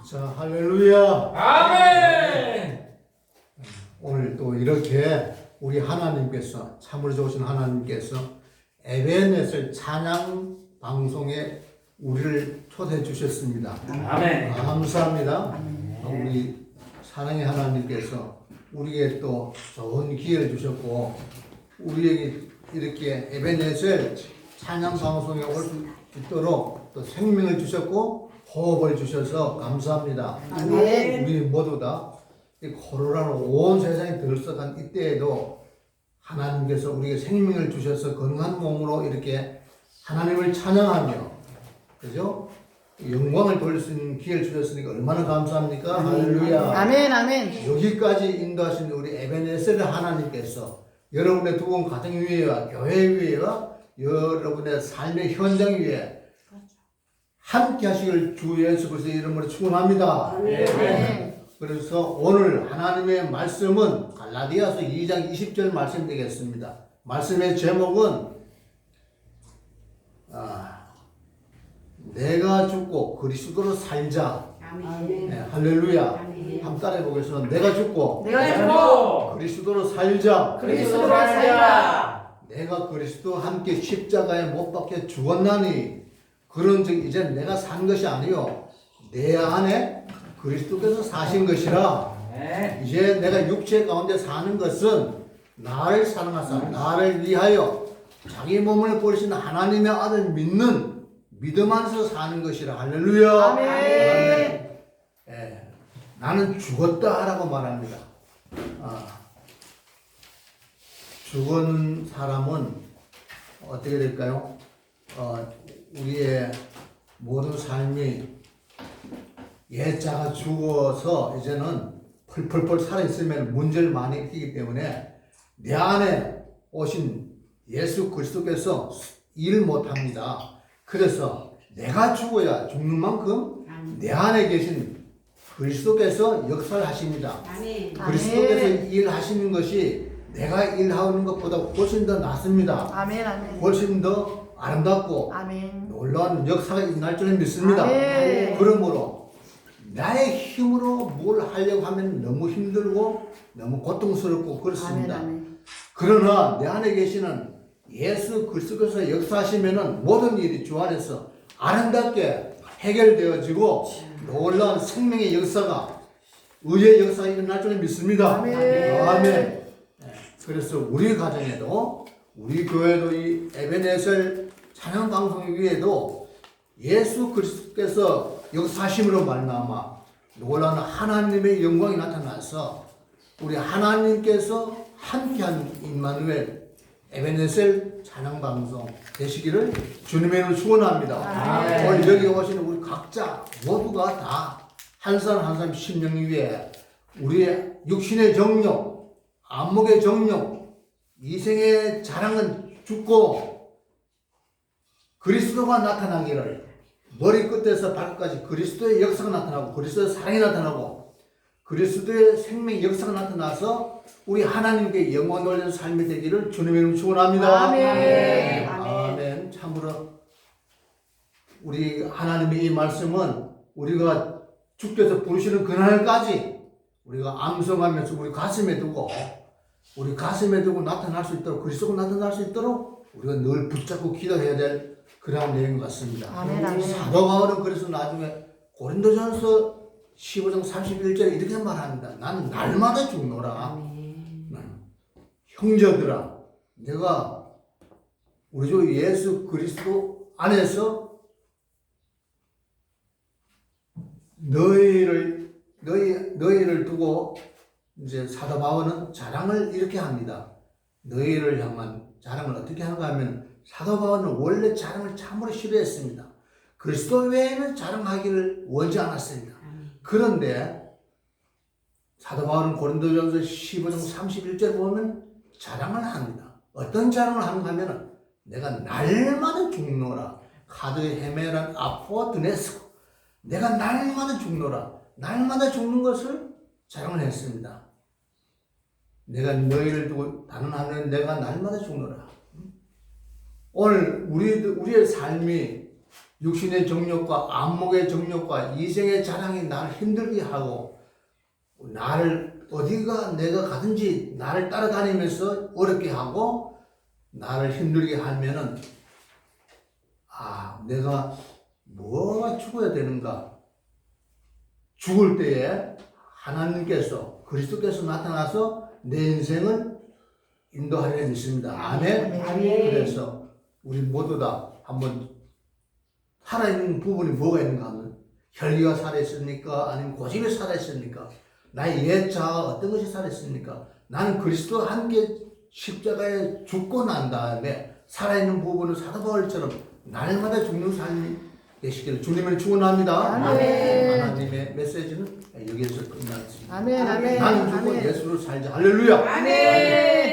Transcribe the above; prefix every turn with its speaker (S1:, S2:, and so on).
S1: 자, 할렐루야.
S2: 아멘.
S1: 오늘 또 이렇게 우리 하나님께서 참으로 좋으신 하나님께서 에베넷을 찬양 방송에 우리를 초대해 주셨습니다.
S2: 아멘.
S1: 감사합니다. 우리 사랑의 하나님께서 우리에게 또 좋은 기회를 주셨고 우리에게 이렇게 에베넷을 찬양 방송에 올 수 있도록 또 생명을 주셨고 호흡을 주셔서 감사합니다.
S3: 아멘.
S1: 우리 모두 다 이 코로나로 온 세상이 들썩한 이때에도 하나님께서 우리에게 생명을 주셔서 건강한 몸으로 이렇게 하나님을 찬양하며 그죠? 영광을 돌릴 수 있는 기회를 주셨으니까 얼마나 감사합니까? 할렐루야.
S3: 아멘 아멘
S1: 여기까지 인도하신 우리 에베네셀 하나님께서 여러분의 두분 가정 위에와 교회 위에와 여러분의 삶의 현장 위에 함께 하시길 주 예수 그리스도의 이름으로 축원합니다.
S3: 아멘
S1: 그래서 오늘 하나님의 말씀은 갈라디아서 2장 20절 말씀 되겠습니다. 말씀의 제목은 아, 내가 죽고 그리스도로 살자. 네, 할렐루야.
S3: 아멘.
S1: 한번 따라해 보겠습니다. 내가 죽고
S3: 내가
S2: 죽고
S1: 그리스도로 살자.
S3: 그리스도로 살자.
S1: 내가 그리스도 함께 십자가에 못 박혀 죽었나니 그런 즉 이제 내가 산 것이 아니요 내 안에 그리스도께서 사신 것이라
S2: 아멘.
S1: 이제 내가 육체 가운데 사는 것은 나를 사랑하사 나를 위하여 자기 몸을 버리신 하나님의 아들 믿는 믿음 안에서 사는 것이라 할렐루야
S3: 아멘.
S1: 아멘. 예, 나는 죽었다라고 말합니다 아, 죽은 사람은 어떻게 될까요? 어, 우리의 모든 삶이 예자가 죽어서 이제는 펄펄펄 살아있으면 문제를 많이 일으키기 때문에 내 안에 오신 예수 그리스도께서 일 못합니다. 그래서 내가 죽어야 죽는 만큼 내 안에 계신 그리스도께서 역사를 하십니다. 그리스도께서 일하시는 것이 내가 일하는 것보다 훨씬 더 낫습니다.
S3: 아멘 아멘
S1: 훨씬 더 아름답고
S3: 아멘
S1: 놀라운 역사가 일어날 줄을 믿습니다.
S3: 아멘.
S1: 그러므로 나의 힘으로 뭘 하려고 하면 너무 힘들고 너무 고통스럽고
S3: 아멘
S1: 그렇습니다.
S3: 아멘
S1: 그러나 내 안에 계시는 예수 그리스도께서 역사하시면은 모든 일이 주 안에서 아름답게 해결되어지고 놀라운 생명의 역사가 의의 역사가 일어날 줄을 믿습니다.
S3: 아멘.
S1: 아멘. 네. 그래서 우리 가정에도 우리 교회도 이 에베네셀 찬양 방송 위에도 예수 그리스도께서 역사심으로 말미암아 놀라운 하나님의 영광이 나타나서 우리 하나님께서 함께한 임마누엘 에베네셀 찬양 방송 되시기를 주님의 이름으로 축원합니다. 오늘 여기 오시는 우리 각자 모두가 다 한 사람 한 사람 심령 위에 우리의 육신의 정욕, 안목의 정욕, 이생의 자랑은 죽고 그리스도가 나타나기를 머리 끝에서 발끝까지 그리스도의 역사가 나타나고 그리스도의 사랑이 나타나고 그리스도의 생명 역사가 나타나서 우리 하나님께 영원 돌리는 삶이 되기를 주님의 이름 축원합니다.
S3: 아멘.
S1: 아멘. 참으로 우리 하나님의 이 말씀은 우리가 주께서 부르시는 그날까지 우리가 암송하면서 우리 가슴에 두고 우리 가슴에 두고 나타날 수 있도록 그리스도가 나타날 수 있도록 우리가 늘 붙잡고 기도해야 될 그러한 내용 같습니다.
S3: 아멘, 아멘.
S1: 사도 바울은 그래서 나중에 고린도전서 15장 31절에 이렇게 말합니다. 나는 날마다 죽노라. 난 형제들아, 내가 우리 주 예수 그리스도 안에서 너희를 너희 너희를 두고 이제 사도 바울은 자랑을 이렇게 합니다. 너희를 향한 자랑을 어떻게 하는가 하면 사도 바울은 원래 자랑을 참으로 싫어했습니다. 그리스도 외에는 자랑하기를 원치 않았습니다. 그런데 사도 바울은 고린도전서 15장 31절 보면 자랑을 합니다. 어떤 자랑을 하는가 하면은 내가 날마다 죽노라. 카드 헤메란 아포 드네스코. 내가 날마다 죽노라. 날마다 죽는 것을 자랑을 했습니다. 내가 너희를 두고 다른 하늘은 내가 날마다 죽노라. 오늘 우리 우리의 삶이 육신의 정욕과 안목의 정욕과 이생의 자랑이 나를 힘들게 하고 나를 어디가 내가 가든지 나를 따라다니면서 어렵게 하고 나를 힘들게 하면은 아 내가 뭐가 죽어야 되는가 죽을 때에 하나님께서 그리스도께서 나타나서 내 인생을 인도하려 있습니다. 아멘.
S3: 아멘.
S1: 그래서 우리 모두 다 한번 살아있는 부분이 뭐가 있는가 하면 혈기가 살아있습니까? 아니면 고집이 살아있습니까? 나의 옛 자아가 어떤 것이 살아있습니까? 나는 그리스도와 함께 십자가에 죽고 난 다음에 살아있는 부분을 사도 바울처럼 날마다 죽는 삶이 되시기를 주님을 축원합니다.
S3: 아멘.
S1: 하나님의 메시지는 여기에서 끝났습니다.
S3: 아멘, 아멘,
S1: 나는 죽고
S3: 아멘.
S1: 예수로 살자. 할렐루야.
S3: 아멘.